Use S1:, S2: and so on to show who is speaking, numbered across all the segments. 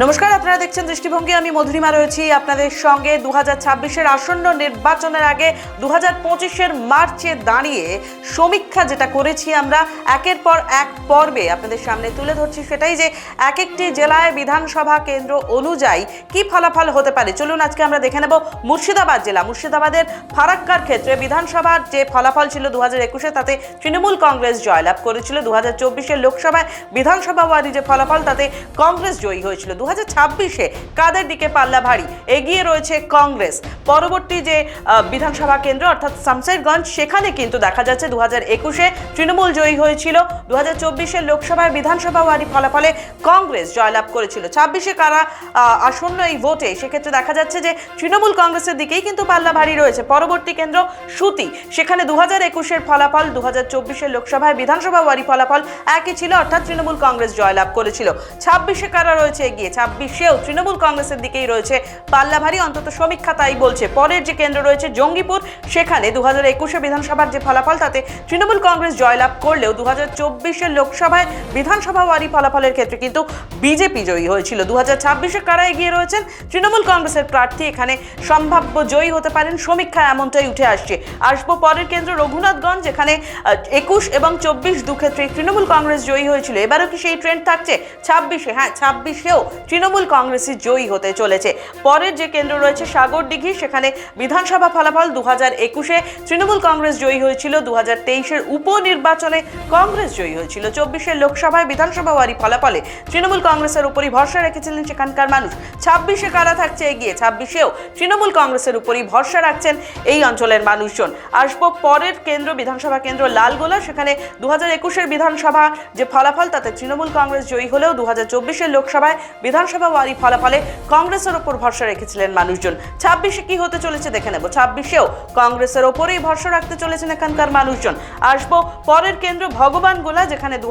S1: নমস্কার, আপনারা দেখছেন দৃষ্টিভঙ্গি। আমি মধুরিমা রয়েছি আপনাদের সঙ্গে। দু হাজার আসন্ন নির্বাচনের আগে দু হাজার মার্চে দাঁড়িয়ে সমীক্ষা যেটা করেছি আমরা, একের পর এক পর্বে আপনাদের সামনে তুলে ধরছি সেটাই যে এক একটি জেলায় বিধানসভা কেন্দ্র অনুযায়ী কি ফলাফল হতে পারে। চলুন আজকে আমরা দেখে নেব মুর্শিদাবাদ জেলা। মুর্শিদাবাদের ফারাক্কার ক্ষেত্রে বিধানসভার যে ফলাফল ছিল দু হাজার একুশে, তাতে তৃণমূল কংগ্রেস জয়লাভ করেছিল। দু হাজার চব্বিশের লোকসভায় বিধানসভা ওয়ারি যে ফলাফল, তাতে কংগ্রেস জয়ী হয়েছিল। দু হাজার ছাব্বিশে কাদের দিকে পাল্লা ভারী? এগিয়ে রয়েছে কংগ্রেস। পরবর্তী যে বিধানসভা কেন্দ্র, অর্থাৎ শামসাইরগঞ্জ সেখানে কিন্তু দেখা যাচ্ছে দু হাজার একুশে তৃণমূল জয়ী হয়েছিল। দু হাজার চব্বিশের লোকসভায় বিধানসভা ওয়ারি ফলাফলে কংগ্রেস জয়লাভ করেছিল। ছাব্বিশে কারা আসন্ন এই ভোটে, সেক্ষেত্রে দেখা যাচ্ছে যে তৃণমূল কংগ্রেসের দিকেই কিন্তু পাল্লা ভারী রয়েছে। পরবর্তী কেন্দ্র সুতি। সেখানে দু হাজার একুশের ফলাফল দু হাজার চব্বিশের লোকসভায় বিধানসভা ওয়ারি ফলাফল একই ছিল, অর্থাৎ তৃণমূল কংগ্রেস জয়লাভ করেছিল। ছাব্বিশে কারা রয়েছে এগিয়ে? ছাব্বিশেও তৃণমূল কংগ্রেসের দিকেই রয়েছে পাল্লা ভারী অন্তত সমীক্ষা তাই বলছে। পরের যে কেন্দ্র রয়েছে জঙ্গিপুর, সেখানে দু হাজার একুশে বিধানসভার যে ফলাফল, তাতে তৃণমূল কংগ্রেস জয়লাভ করলেও দু হাজার চব্বিশের লোকসভায় বিধানসভা ওয়ারি ফলাফলের ক্ষেত্রে কিন্তু বিজেপি জয়ী হয়েছিল। দু হাজার ছাব্বিশে কারা এগিয়ে রয়েছেন? তৃণমূল কংগ্রেসের প্রার্থী এখানে সম্ভাব্য জয়ী হতে পারেন সমীক্ষা এমনটাই উঠে আসছে। আসব পরের কেন্দ্র, রঘুনাথগঞ্জ, যেখানে একুশ এবং চব্বিশ দু ক্ষেত্রে তৃণমূল কংগ্রেস জয়ী হয়েছিল। এবারও কি সেই ট্রেন্ড থাকছে? ছাব্বিশে হ্যাঁ ছাব্বিশেও তৃণমূল কংগ্রেসই জয়ী হতে চলেছে। পরের যে কেন্দ্র রয়েছে সাগরদিঘি, সেখানে বিধানসভা ফলাফল দু হাজার একুশে তৃণমূল কংগ্রেস জয়ী হয়েছিল দু হাজার তেইশের উপনির্বাচনে কংগ্রেস জয়ী হয়েছিল। চব্বিশের লোকসভায় বিধানসভা ওয়ারি ফলাফলে তৃণমূল কংগ্রেসের উপরই ভরসা রেখেছিলেন সেখানকার মানুষ। ছাব্বিশে কারা থাকছে এগিয়ে? ছাব্বিশেও তৃণমূল কংগ্রেসের উপরই ভরসা রাখছেন এই অঞ্চলের মানুষজন। আসব পরের কেন্দ্র, বিধানসভা কেন্দ্র লালগোলা, সেখানে দু হাজার একুশের বিধানসভা যে ফলাফল, তাতে তৃণমূল কংগ্রেস জয়ী হলেও দু হাজার চব্বিশের লোকসভায় বিধানসভা ওয়ারি ফলাফলে কংগ্রেসের ওপর ভরসা রেখেছিলেন মানুষজন। ছাব্বিশে কি হতে চলেছে দেখে নেব। ছাব্বিশেও কংগ্রেসের ওপরেই ভরসা রাখতে চলেছেন এখানকার মানুষজন। আসব পরের কেন্দ্র ভগবান গোলা, যেখানে দু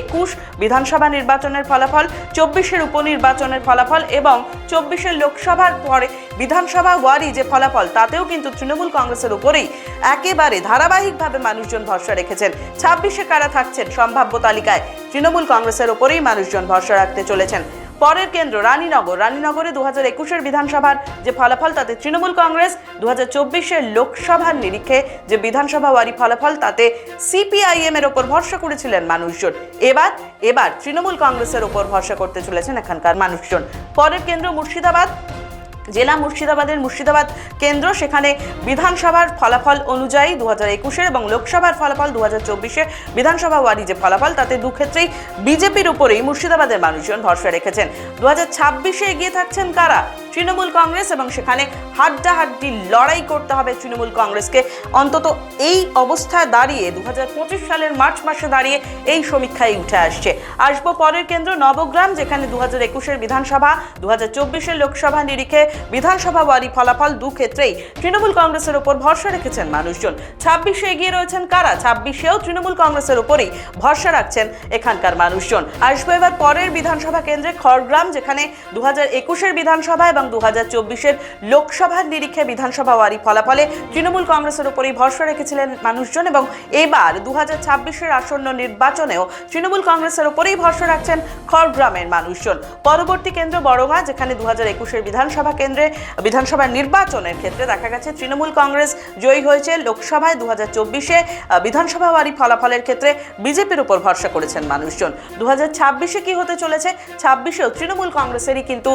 S1: একুশ বিধানসভা নির্বাচনের ফলাফল, চব্বিশের উপনির্বাচনের ফলাফল এবং চব্বিশের লোকসভার পরে বিধানসভা ওয়ারি যে ফলাফল, তাতেও কিন্তু তৃণমূল কংগ্রেসের উপরেই একেবারে ধারাবাহিকভাবে মানুষজন ভরসা রেখেছেন। ছাব্বিশে কারা থাকছেন সম্ভাব্য তালিকায়? তৃণমূল কংগ্রেসের ওপরেই মানুষজন ভরসা রাখতে চলেছেন। পরের কেন্দ্র রানীনগর। রানীনগরে দু হাজার একুশের বিধানসভার যে ফলাফল, তাতে তৃণমূল কংগ্রেস দু হাজার চব্বিশের লোকসভার নিরিখে যে বিধানসভা ওয়ারি ফলাফল, তাতে সিপিআইএম এর ওপর ভরসা করেছিলেন মানুষজন। এবার এবার তৃণমূল কংগ্রেসের ওপর ভরসা করতে চলেছেন এখানকার মানুষজন। পরের কেন্দ্র মুর্শিদাবাদ জেলা মুর্শিদাবাদের মুর্শিদাবাদ কেন্দ্র। সেখানে বিধানসভার ফলাফল অনুযায়ী দু হাজার একুশের এবং লোকসভার ফলাফল দু হাজার চব্বিশে বিধানসভা ওয়ারি যে ফলাফল, তাতে দু ক্ষেত্রেই বিজেপির উপরেই মুর্শিদাবাদের মানুষজন ভরসা রেখেছেন। দু হাজার ছাব্বিশে এগিয়ে থাকছেন কারা? তৃণমূল কংগ্রেস এবং সেখানে হাড্ডাহাড্ডি লড়াই করতে হবে তৃণমূল কংগ্রেসকে। অন্তত এই অবস্থায় দাঁড়িয়ে দু হাজার পঁচিশ সালের মার্চ মাসে দাঁড়িয়ে এই সমীক্ষায় উঠে আসছে। আসব পরের কেন্দ্র নবগ্রাম, যেখানে দু হাজার একুশের বিধানসভা দু হাজার চব্বিশের লোকসভা নিরিখে বিধানসভা ওয়ারি ফলাফল দু ক্ষেত্রেই তৃণমূল কংগ্রেসের ওপর ভরসা রেখেছেন মানুষজন। ছাব্বিশে এগিয়ে রয়েছেন কারা? ছাব্বিশেও তৃণমূল কংগ্রেসের ওপরই ভরসা রাখছেন এখানকার মানুষজন। আসব এবার পরের বিধানসভা কেন্দ্রে খড়গ্রাম, যেখানে দু হাজার একুশের বিধানসভা এবং দু হাজার চব্বিশের লোকসভার নিরিখে বিধানসভা ওয়ারি ফলাফলে তৃণমূল কংগ্রেসের ওপরই ভরসা রেখেছিলেন মানুষজন এবং এবার দু হাজার ছাব্বিশের আসন্ন নির্বাচনেও তৃণমূল কংগ্রেসের ওপরেই ভরসা রাখছেন খড়গ্রামের মানুষজন। পরবর্তী কেন্দ্র বড়গা যেখানে দু হাজার একুশের বিধানসভা কেন্দ্রে বিধানসভা নির্বাচনের ক্ষেত্রে দেখা গেছে তৃণমূল কংগ্রেস জয়ী হয়েছে। লোকসভায় দু হাজার চব্বিশে বিধানসভা ওয়ারি ফলাফলের ক্ষেত্রে বিজেপির উপর ভরসা করেছেন মানুষজন। দু হাজার ছাব্বিশে কি হতে চলেছে? ছাব্বিশেও তৃণমূল কংগ্রেসেরই কিন্তু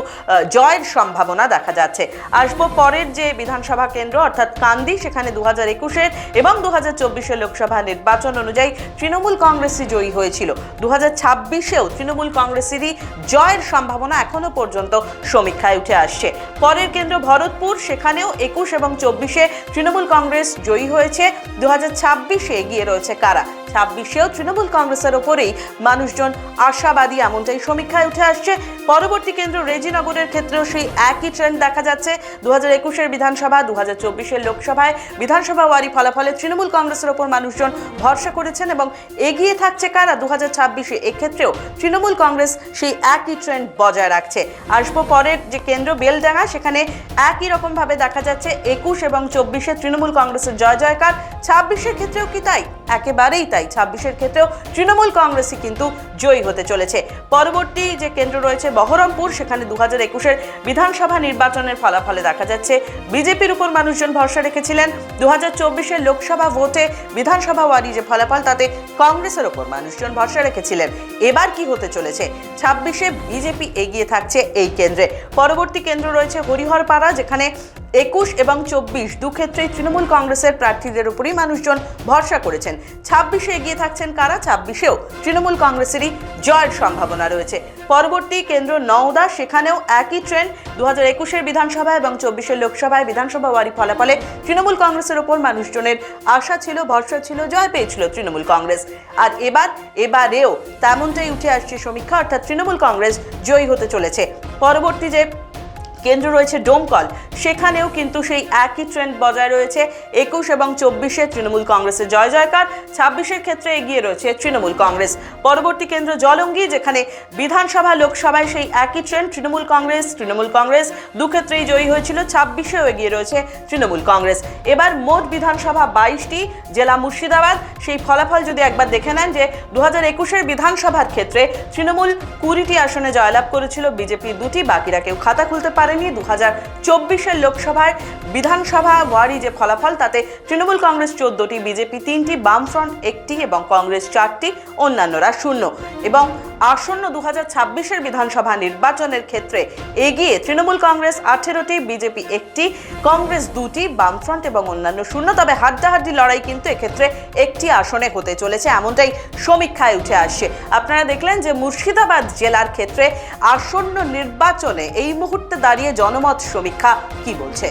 S1: জয়ের সম্ভাবনা দেখা যাচ্ছে। আসব পরের যে বিধানসভা কেন্দ্র, অর্থাৎ কান্দি, সেখানে দু হাজার একুশের এবং দু হাজার চব্বিশের লোকসভা নির্বাচন অনুযায়ী তৃণমূল কংগ্রেসই জয়ী হয়েছিল। দু হাজার ছাব্বিশেও তৃণমূল কংগ্রেসেরই জয়ের সম্ভাবনা এখনও পর্যন্ত সমীক্ষায় উঠে আসছে। পরের কেন্দ্র ভরতপুর, সেখানেও একুশ এবং চব্বিশে তৃণমূল কংগ্রেস জয়ী হয়েছে। দু হাজার ছাব্বিশে এগিয়ে রয়েছে কারা? ছাব্বিশেও তৃণমূল কংগ্রেসের ওপরেই মানুষজন আশাবাদী, এমনটাই সমীক্ষায় উঠে আসছে। পরবর্তী কেন্দ্র রেজিনগরের ক্ষেত্রেও সেই একই ট্রেন্ড দেখা যাচ্ছে। দু হাজার একুশের বিধানসভা দু হাজার চব্বিশের লোকসভায় বিধানসভা ওয়ারি ফলাফলে তৃণমূল কংগ্রেসের ওপর মানুষজন ভরসা করেছেন এবং এগিয়ে থাকছে কারা দু হাজার ছাব্বিশে? এক্ষেত্রেও তৃণমূল কংগ্রেস সেই একই ট্রেন্ড বজায় রাখছে। আসব পরের যে কেন্দ্র, বেলডাঙ্গা, সেখানে একই রকমভাবে দেখা যাচ্ছে একুশ এবং চব্বিশে তৃণমূল কংগ্রেসের জয় জয়কার ছাব্বিশের ক্ষেত্রেও কি তাই? একেবারেই তাই। ছাব্বিশের ক্ষেত্রেও তৃণমূল কংগ্রেসই কিন্তু জয়ী হতে চলেছে। পরবর্তী যে কেন্দ্র রয়েছে বহরমপুর, সেখানে দু হাজার একুশের বিধানসভা নির্বাচনের ফলাফলে দেখা যাচ্ছে, বিজেপির উপর মানুষজন ভরসা রেখেছিলেন। দু হাজার চব্বিশের লোকসভা ভোটে বিধানসভা ওয়ারি যে ফলাফল, তাতে কংগ্রেসের ওপর মানুষজন ভরসা রেখেছিলেন। এবার কি হতে চলেছে? ছাব্বিশে বিজেপি এগিয়ে থাকছে এই কেন্দ্রে। পরবর্তী কেন্দ্র রয়েছে হরিহরপাড়া, যেখানে একুশ এবং চব্বিশ দু ক্ষেত্রেই তৃণমূল কংগ্রেসের প্রার্থীদের উপরই মানুষজন ভরসা করেছেন। ছাব্বিশে এগিয়ে থাকছেন কারা? ছাব্বিশেও তৃণমূল কংগ্রেসেরই জয়ের সম্ভাবনা রয়েছে। পরবর্তী কেন্দ্র নওদা, সেখানেও একই ট্রেন্ড দু হাজার একুশের বিধানসভা এবং চব্বিশের লোকসভায় বিধানসভা ওয়ারি ফলাফলে তৃণমূল কংগ্রেসের ওপর মানুষজনের আশা ছিল, ভরসা ছিল, জয় পেয়েছিল তৃণমূল কংগ্রেস। আর এবার, এবারেও তেমনটাই উঠে আসছে সমীক্ষা, অর্থাৎ তৃণমূল কংগ্রেস জয়ী হতে চলেছে। পরবর্তী যে Pip. কেন্দ্র রয়েছে ডোমকল। সেখানেও কিন্তু সেই একই ট্রেন্ড বজায় রয়েছে। একুশ এবং চব্বিশে তৃণমূল কংগ্রেসের জয় জয়কার, ছাব্বিশের ক্ষেত্রে এগিয়ে রয়েছে তৃণমূল কংগ্রেস। পরবর্তী কেন্দ্র জলঙ্গি, যেখানে বিধানসভা, লোকসভায় সেই একই trend Trinamool Congress Trinamool Congress. দু ক্ষেত্রেই জয়ী হয়েছিল, ছাব্বিশেও এগিয়ে রয়েছে তৃণমূল কংগ্রেস। এবার মোট বিধানসভা বাইশটি, জেলা মুর্শিদাবাদ। সেই ফলাফল যদি একবার দেখে নেন যে দু হাজার একুশের বিধানসভার ক্ষেত্রে তৃণমূল কুড়িটি আসনে জয়লাভ করেছিল, বিজেপি দুটি, বাকিরা কেউ খাতা খুলতে পারেনি। দু হাজার চব্বিশের লোকসভায় বিধানসভা ওয়ারি যে ফলাফল, তাতে তৃণমূল কংগ্রেস চোদ্দটি, বিজেপি তিনটি, বামফ্রন্ট একটি এবং কংগ্রেস চারটি, অন্যান্যরা শূন্য। এবং আসন্ন দু হাজার ছাব্বিশের বিধানসভা নির্বাচনের ক্ষেত্রে এগিয়ে তৃণমূল কংগ্রেস আঠেরোটি, বিজেপি একটি, কংগ্রেস দুটি, বামফ্রন্ট এবং অন্যান্য শূন্য। তবে হাড্ডাহাড্ডি লড়াই কিন্তু এক্ষেত্রে একটি আসনে হতে চলেছে, এমনটাই সমীক্ষায় উঠে আসছে আপনারা দেখলেন যে মুর্শিদাবাদ জেলার ক্ষেত্রে আসন্ন নির্বাচনে এই মুহূর্তে দাঁড়িয়ে জনমত সমীক্ষা কি বলছে?